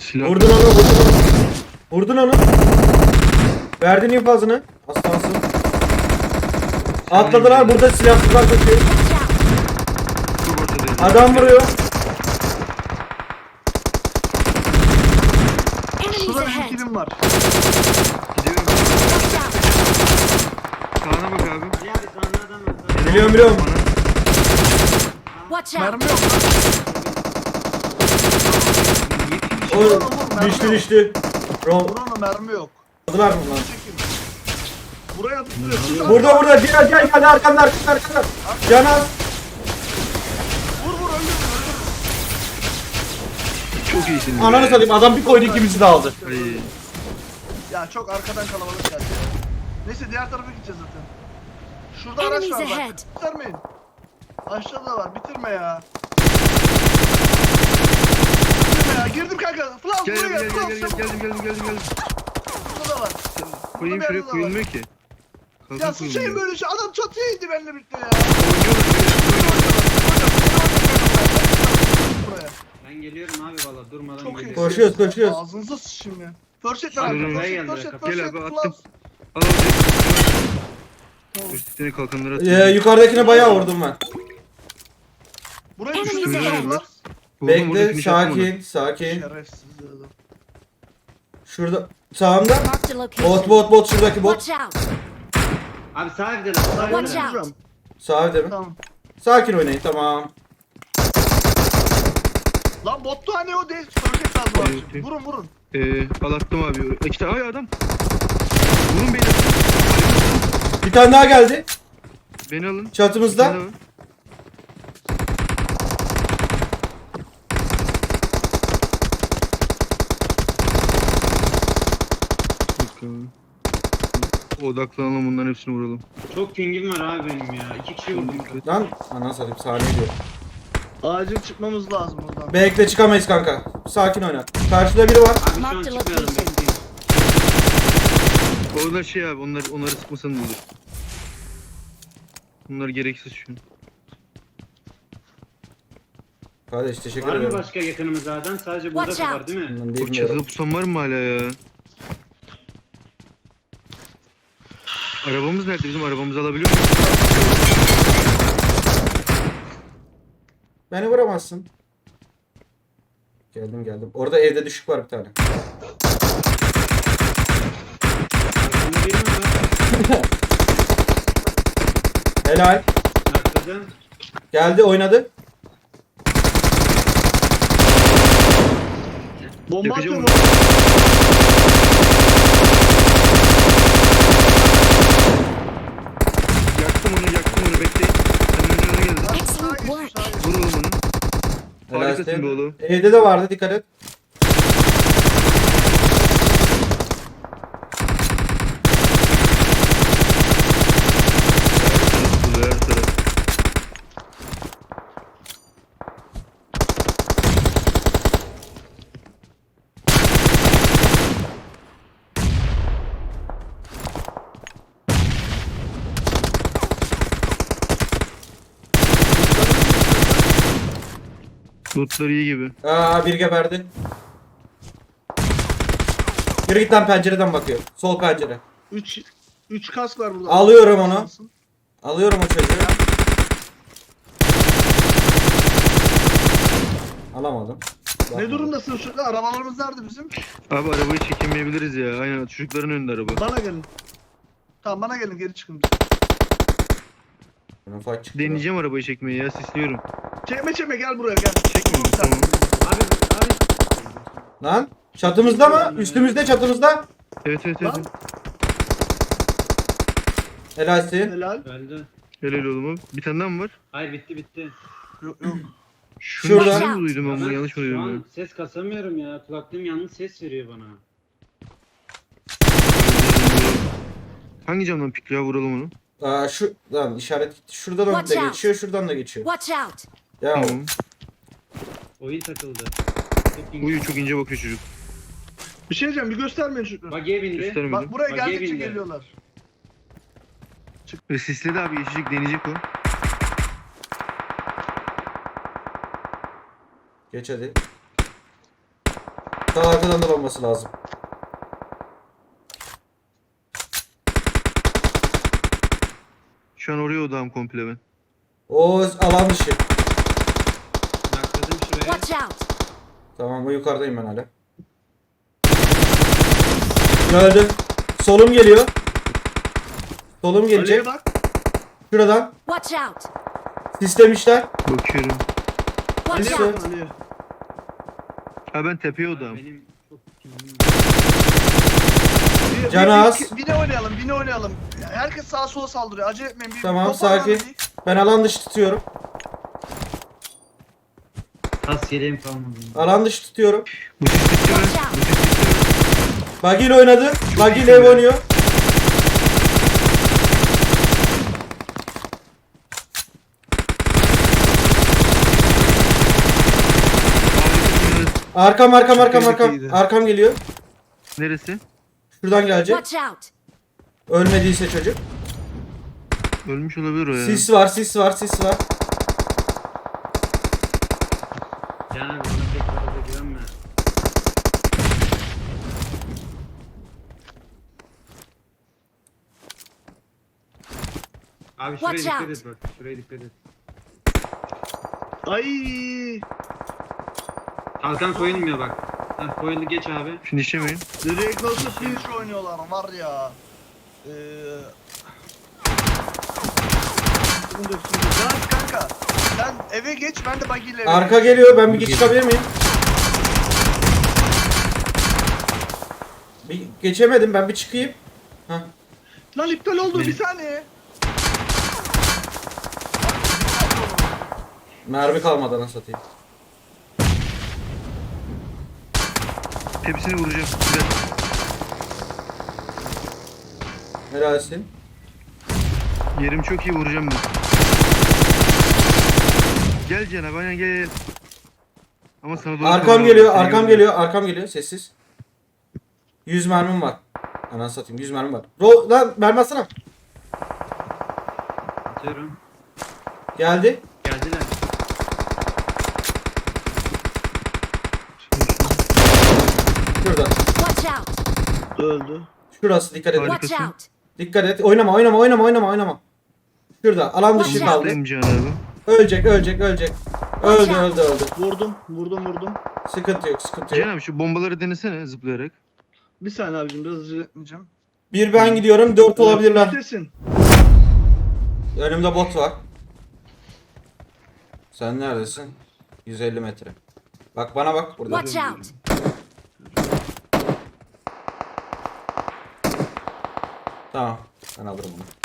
Silah. Vurdun onu, vurdun onu. Vurdun onu. Verdin infazını. Aslansın. Atladılar burada silahsızlar koşuyor. Adam vuruyor. Şurada bir kilim var. Gidiyorum. Sağına bak abi. Ali abi sağında adam var. Biliyorum biliyorum. Mermi yok lan. O düştü düştü. Roll. Buranın mermi yok. Aldılar mı lan? Çekin. Buraya tutuyor. Tut Burada burada gel gel gel arkanda arkanda arkanda. Canan. Vur vur öldür öldür. Çok iyisin. Ananı satayım adam bir koydu ikimizi de aldı. Ay. Ya çok arkadan kalabalık geldi. Neyse diğer tarafa gideceğiz zaten. Şurada araç var bak. Bitirmeyin. Aşağıda var bitirme ya. Bitirme ya girdim kanka. Flav Gel gel buraya gel Flav gel gel çabuk. geldim geldim geldim geldim. Burada da var. Koyayım Burada şuraya yerde de koyulmuyor ki. Kalkan Ya sıçayım koyulmuyor. böyle şey. Adam çatıya indi benimle birlikte ya. Buraya. Ben geliyorum abi valla durmadan Çok iyi. geliyorum. Koşuyoruz, koşuyoruz. Ağzınıza sıçayım ya. Förşet Abi, abi. buraya Förşet, geldi, förşet, kapı. Gel förşet, abi Flav. attım. Al al. Üstüne kalkanları attım. Ee, yukarıdakine bayağı vurdum ben. Buraya Enemies düştüm. ahead. Var. Vurdum, vurdum, Bekle finish sakin sakin. Şerefsiz adam. Şurada sağımda. Marked a location. Bot bot bot şuradaki bot. Watch out! Abi sağ evdeler sağ Watch out. Sağ? Tamam. Sakin oynayın tamam. Lan bottu hani o değil. Evet, abi. evet. Vurun vurun. Ee, al attım abi. Tane ay adam. Vurun beni. Bir tane daha geldi. Beni alın. Bir Çatımızda. tane Odaklanalım bunların hepsini vuralım. Çok pingim var abi benim ya. İki kişi vurdum. Lan ana satayım saniye diyor. Acil çıkmamız lazım buradan. Bekle çıkamayız kanka. Sakin oyna. Karşıda biri var. Abi şu an çıkmayalım. bekleyin. Orada şey abi onlar onları sıkmasan olur. Bunlar gereksiz şu an. Kardeş teşekkür Var mı ederim. başka yakınımızdan? Sadece burada Watch var değil mi? Ben O çatıda bilmiyorum. pusan var mı hala ya? Arabamız nerede? Bizim arabamızı alabiliyor muyuz? Beni vuramazsın. Geldim geldim. Orada evde düşük var bir tane. Arkamda mi? Helal. Arkadan. Geldi oynadı. Bomba Yakacağım atıyorum. Yaktım onu yaktım onu bekleyin. Sen önüne geldi. Excellent work! Onu. Helal Harikasın olsun. be oğlum. Evde de vardı dikkat et. Her taraf, her taraf. Lootlar iyi gibi. Aa bir geberdi. Yürü git lan pencereden bakıyor. Sol pencere. 3 3 kask var burada. Alıyorum onu. Alıyorum o çocuğu. Alamadım. Ne durumdasın şu Arabalarımız nerede bizim? Abi arabayı çekemeyebiliriz ya. Aynen çocukların önünde araba. Bana gelin. Tamam bana gelin geri çıkın. Çıktı. Deneyeceğim arabayı çekmeyi ya sisliyorum. Çekme çekme gel buraya gel. Mi? Tamam. Abi abi. Lan çatımızda mı? Üstümüzde çatımızda. Evet evet evet. Lan. Helalsin. Helal. Öldü. Helal oğlum. Bir tane daha mı var? Hayır bitti bitti. Yok yok. Şurada. Şurada. mı duydum ben bunu yanlış mı Şu duydum an ben? ses kasamıyorum ya. Kulaklığım yalnız ses veriyor bana. Hangi camdan pikliğe vuralım onu? Aa, şu lan işaret gitti. Şuradan Watch da out. geçiyor, şuradan da geçiyor. Watch out! Ya Tamam. Oyun takıldı. Çok. Uyu çok ince bakıyor çocuk. Bir şey diyeceğim bir göstermeyin çocuklar. Bagiye bindi. Bak buraya Bak, geldikçe bindi. geliyorlar. Ve sisledi abi geçecek deneyecek o. geç hadi. Sağ arkadan dolanması lazım. Şu an oraya odağım komple ben. O alan dışı. Nakladım şuraya. Watch out! Tamam o yukarıdayım ben hala. Gördüm. Solum geliyor. Solum gelecek. bak. Şuradan. Watch out! Sislemişler. Bakıyorum. Watch out! bak. Ha ben tepeye odağım. Benim çok kimliğim. Bir- Canı bir- az. bir- Bine oynayalım, oynayalım. Herkes sağa sola saldırıyor. Acele etmeyin. Bir Tamam, toparlanın sakin. bir. Ben alan dışı tutuyorum. Tas yeleğim kalmadı. Alan dışı tutuyorum. Bu sis bitti mi? Buggy ile oynadı. Buggy ile ev oynuyor. Arkam arkam arkam arkam. Arkam geliyor. Neresi? Şuradan gelecek. Watch out! Ölmediyse çocuk. Ölmüş olabilir o ya. Sis var sis var sis var. Can abi bana pek fazla güvenme. Abi şuraya Watch dikkat out. et bak. Şuraya dikkat et. Ay. Kalkan koyulmuyor bak. Ha, koyuldu geç abi. Finişemeyin. Direkt nasıl finish oynuyorlar var ya. Eee... Yok. Canan kanka. Sen eve geç ben de buggy ile eve Arka geliyor. Ben bir geç çıkabilir miyim? Bir geçemedim. Ben bir çıkayım. Heh. Lan iptal oldu bir saniye. Mermi kalmadı nasıl satayım. Hepsini vuracağım. Gel. Helalsin. Yerim çok iyi vuracağım ben. Gel Cenab aynen gel gel. Ama sana doğru Arkam geliyor. Arkam geliyor. Arkam geliyor. Sessiz. 100 mermim var. Ananı satayım 100 mermim var. Ro lan mermi atsana. Atıyorum. Geldi. Geldiler. Şurada. Watch out! Öldü. Şurası dikkat et. Watch Harikasın. out! Dikkat et. Oynama oynama oynama oynama oynama. Şurada. Alan dışı Watch kaldı. Benim Can abi. Ölecek ölecek ölecek. Öldü öldü öldü. Vurdum, vurdum, vurdum. Sıkıntı yok sıkıntı yok. Can abi şu bombaları denesene zıplayarak. Bir saniye abicim biraz acele etmeyeceğim. Bir ben gidiyorum dört olabilirler. Bitirsin. Önümde bot var. Sen neredesin? 150 metre. Bak bana bak burada. Watch out! Tamam. Ben alırım onu.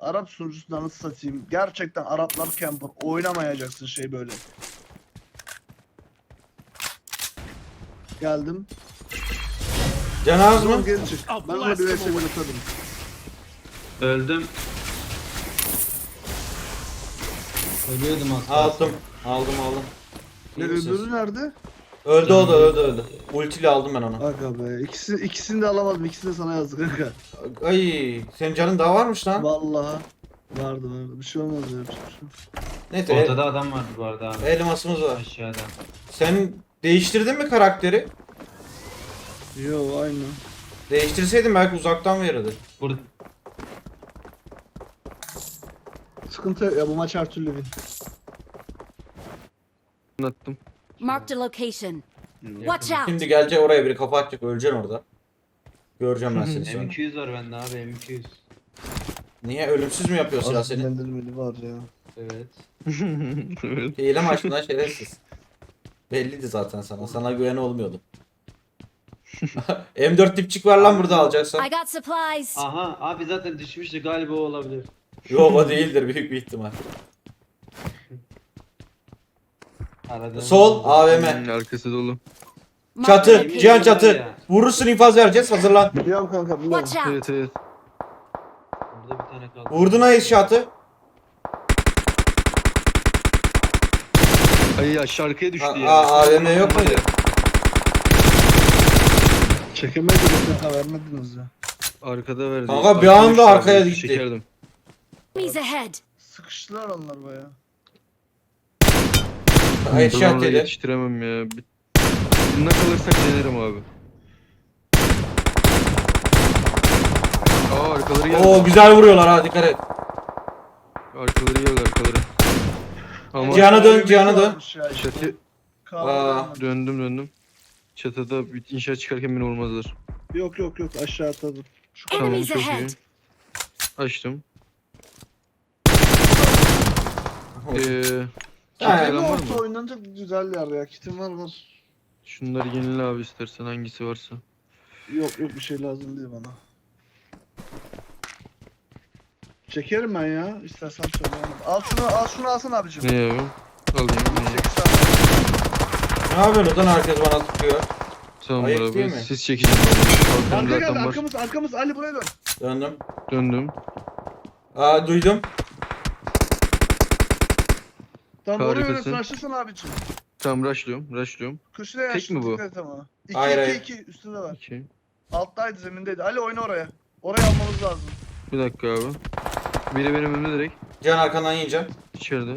Arap sunucusundan nasıl satayım? Gerçekten Araplar camper. Oynamayacaksın şey böyle. Geldim. Canaz mı? Tamam geri çık. Ben ona bir böyle atarım. Öldüm. Ölüyordum aslında. Aldım. Aldım aldım. Ne öbürü nerede? Öldü o da öldü öldü. Ultiyle aldım ben onu. Aga be. İkisi, ikisini de alamadım. İkisini de sana yazdık kanka. Ay senin canın daha varmış lan. Vallahi. Vardı vardı. Bir şey olmaz ya. Bir şey olmaz. Neyse el- Ortada adam vardı bu arada abi. elmasımız var. Aşağıda. Sen değiştirdin mi karakteri? Yo aynı. Değiştirseydin belki uzaktan verirdi. Burada Sıkıntı yok ya bu maç her türlü win. Anlattım. Marked a location. Watch out! Şimdi gelecek oraya biri kafa atacak öleceksin orada. Göreceğim ben seni sonra. M200 var bende abi M200. Niye ölümsüz mü yapıyor silah seni? dinlendirmeli var ya. Evet. evet. Hile mi açtın lan şerefsiz? Belliydi zaten sana. Sana güven olmuyordu. M4 dipçik var lan burada alacaksan. I got supplies! Aha abi zaten düşmüştü galiba o olabilir. Yok o değildir büyük bir ihtimal. Aradığım Sol AVM. Hmm, Arkası dolu. Marked a Çatı. location. Cihan çatı. Vurursun infaz vereceğiz. Hazırlan. Biliyorum kanka biliyorum. Watch out! Evet evet. Burada bir tane kaldı. Vurdun ayı şatı. Ay ya şarkıya düştü ya. A- AVM yok muydu? Çekemediniz kanka vermediniz ya. Arkada verdi. Kanka bir Arkada anda düştü, arkaya gitti. Çekerdim. Enemies ahead! Sıkıştılar onlar baya. Headshot yedi. Yetiştiremem ya. Bir- Bununla kalırsak denerim abi. Aa arkaları geldi. Oo güzel vuruyorlar ha dikkat et. Arkaları geldi arkaları. Ama Cihan'a dön, Cihan'a dön. Çatı Aa. döndüm döndüm. Çatıda bir inşaat çıkarken beni olmazlar. Yok yok yok aşağı atladım. Şu Tamam Enemies çok iyi. ahead. Açtım. Ee, Falan var orta mı? oynanacak güzel yer ya. Kitim var var. Şunları yenile abi istersen hangisi varsa. Yok yok bir şey lazım değil bana. Çekerim ben ya. İstersen söyle. Al şunu al şunu alsın abicim. Ne abi? Alayım. Ne? Çek sen. Ne yapıyorsun lan herkes bana tıkıyor. Tamam Ayıp abi. değil mi? Siz çekeceğim abi. Kalkanım Arka geldi zaten var. arkamız arkamız Ali buraya dön. Döndüm. Döndüm. Aa duydum. Tamam oraya Harikasın. yönetsin açlısın abicim. Tamam rushlıyorum. Rushlıyorum. Köşede Tek yaşlı mi bu? dikkat et ama. 2 Hayır, 2 hayır. 2 üstünde var. İki. Alttaydı zemindeydi. Ali oyna oraya. Oraya almamız lazım. Bir dakika abi. Biri benim önümde direkt. Can arkandan yiyeceğim. İçeride.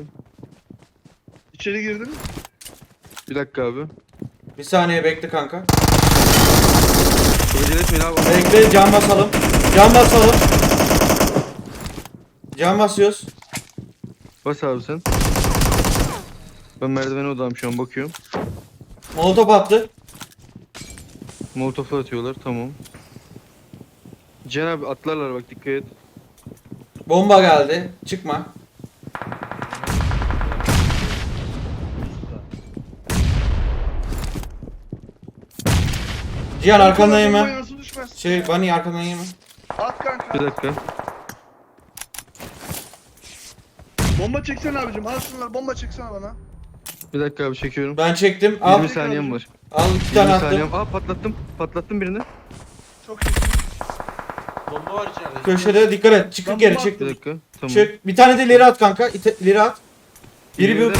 İçeri girdin. Bir dakika abi. Bir saniye bekle kanka. Çok acele etmeyin abi. Bekle can basalım. Can basalım. Can basıyoruz. Bas abi sen. Ben merdivene odağım şu an bakıyorum. Molotof attı. Molotoflar atıyorlar tamam. Abi atlarlar bak dikkat et. Bomba geldi. Çıkma. Cihan arkandan yeme. düşmez. Şey Bunny arkandan yeme. At kanka. Bir dakika. Bomba çeksene abicim. Al şunları bomba çeksene bana. Bir dakika abi çekiyorum. Ben çektim. Al. 20 saniyem var. Al iki 20 tane attım. saniyem. Aa patlattım. Patlattım birini. Çok iyi. Bomba var içeride. Köşede dikkat et. Çık Ben geri bomba çık. Bir dakika. Tamam. Çık. Bir tane de ileri at kanka. İte, ileri at. Biri bir... Ben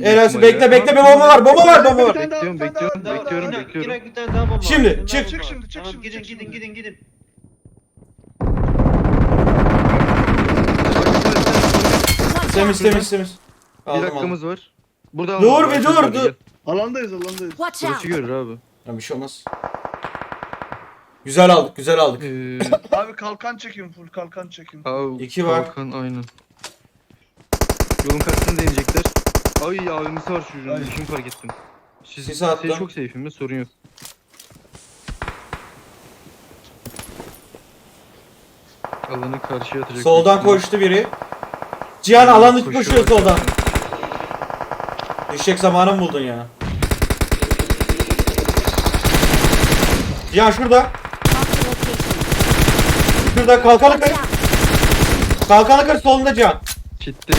büyük ihtimalle. bekle bekle bir bomba var. Bomba var bomba var. Daha, Bekliyorum, bekliyorum, daha. bekliyorum, bekliyorum. giren bir tane daha bomba var. Şimdi, Bir tane çık, daha çık bomba şimdi, çık Tamam, şimdi, Gidin çık gidin şimdi. gidin gidin. Temiz temiz temiz. Bir Aldım, dakikamız var. Burada Dur almadım. bir dur, dur. gel. Alandayız alandayız. Watch out. Burası görür abi. Ya bir şey olmaz. Güzel aldık güzel aldık. Ee, Abi kalkan çekin full kalkan çekin. abi, İki var. Kalkan aynen. Yolun karşısına da inecekler. Ay abimiz var çocuğun. Ay. Düşün fark ettim. Siz, Sis siz attım. çok safe'im mi? Sorun yok. Alanı karşıya atacak. Soldan koştu biri. Cihan alan Koşuyor koşuyor bak. soldan. Düşecek zamanı mı buldun ya? Cihan şurada. Şurada kalkanı kır. out. Kalkanı kır solunda Cihan. Kitle.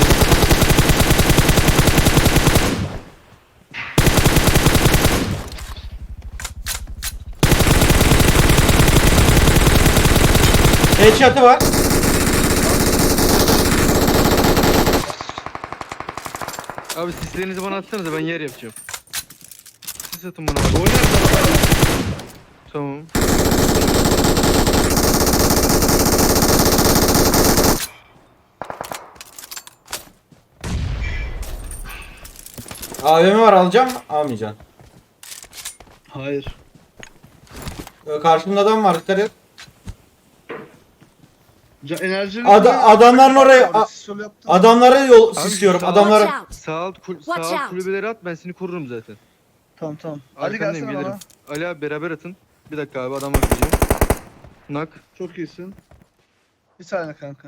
Headshot'ı var. Abi sislerinizi bana atsanıza ben yer yapacağım. Sis atın bana. Oynar. Tamam. AVM var alacağım mı? Almayacaksın. Hayır. Ee, Karşımda adam var dikkat et. Ca enerjini Ada- adamların oraya- bak, a- siz şöyle yaptın. Adamları yol Abi, sisliyorum. sağ- Adamları. Watch out. Sağ alt, kul sağ Watch alt out. kulübeleri at ben seni korurum zaten. Tamam tamam. Ali Arkandayım gelsene gelirim. bana. Ali abi beraber atın. Bir dakika abi adam atacağım. Nak. Çok iyisin. Bir saniye kanka.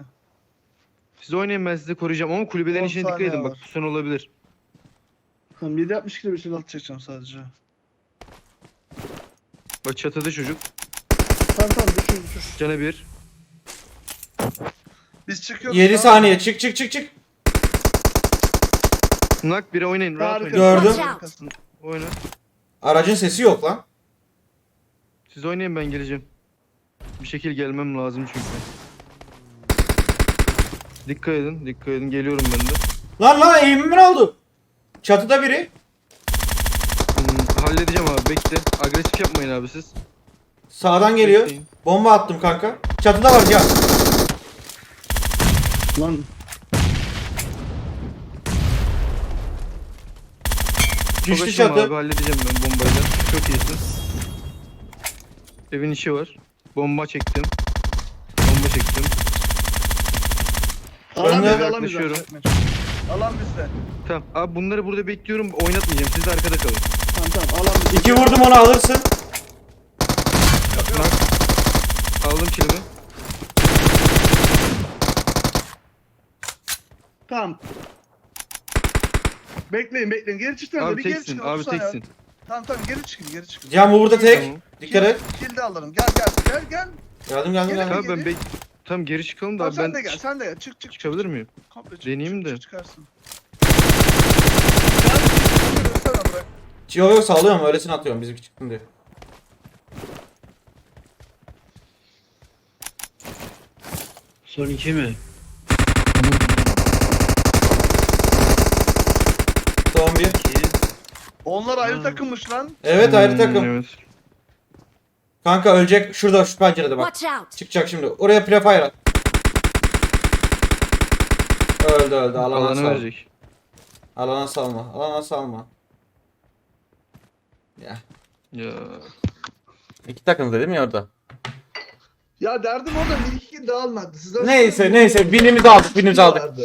Siz oynayın ben sizi koruyacağım ama kulübelerin On içine dikkat saniye edin bak var. pusan olabilir. Tamam 7.62'de bir şey alt çekeceğim sadece. Bak çatıda çocuk. Tamam tamam düşür düşür. Cana bir. Biz çıkıyoruz. 7 tamam. saniye çık çık çık çık. Nak bire oynayın rahat oynayın. Gördüm. Out. Oyna. Aracın sesi yok lan. Siz oynayın ben geleceğim. Bir şekil gelmem lazım çünkü. Dikkat edin, dikkat edin. Geliyorum ben de. Lan lan eğimim ne oldu? Çatıda biri. Hmm, halledeceğim abi bekle. Agresif yapmayın abi siz. Sağdan geliyor. Bekleyin. Bomba attım kanka. Çatıda var Cihan. Lan. Düştü çatı. abi halledeceğim ben bombayı da. Çok iyisiniz. Evin işi var. Bomba çektim. Bomba çektim. Alan de bizde, alan bizde. yaklaşıyorum. Alan. Tamam abi bunları burada bekliyorum. Oynatmayacağım. Siz de arkada kalın. Tamam tamam alan bizde. İki vurdum onu alırsın. Aldım kilimi. Tamam. Bekleyin bekleyin. Geri çıksana. Abi bir geri teksin. çıkın. Abi 30 saniye. teksin. Tamam tamam geri çıkın geri çıkın. Can bu burada tek. Tamam. Dikkat et. Kill de alırım. Gel gel gel gel. Geldim geldim Gel, geldim. Abi ben bek... Tamam geri çıkalım da Tamam, abi sen ben de gel sen de gel. Çık çık. çıkabilir miyim? Komple çık, Deneyeyim çık, de. çık, Çıkarsın. Gel, çık, çık, çık, bırak. Yok yok sallıyorum öylesine atıyorum bizimki çıktın diye. Son iki mi? Son bir. Onlar ayrı Hmm. takımmış lan. Evet ayrı Hmm, takım. Evet. Kanka ölecek şurada şu pencerede bak. Watch out! Çıkacak şimdi. Oraya prefire at. Öldü öldü. Alana Alanı salma. verecek. Alana salma. Alana salma. Ya. Ya. İki takım dedim ya orada. Ya derdim orada bir iki almadı. Sizden Neyse neyse binimizi aldık binimizi aldık. Vardı.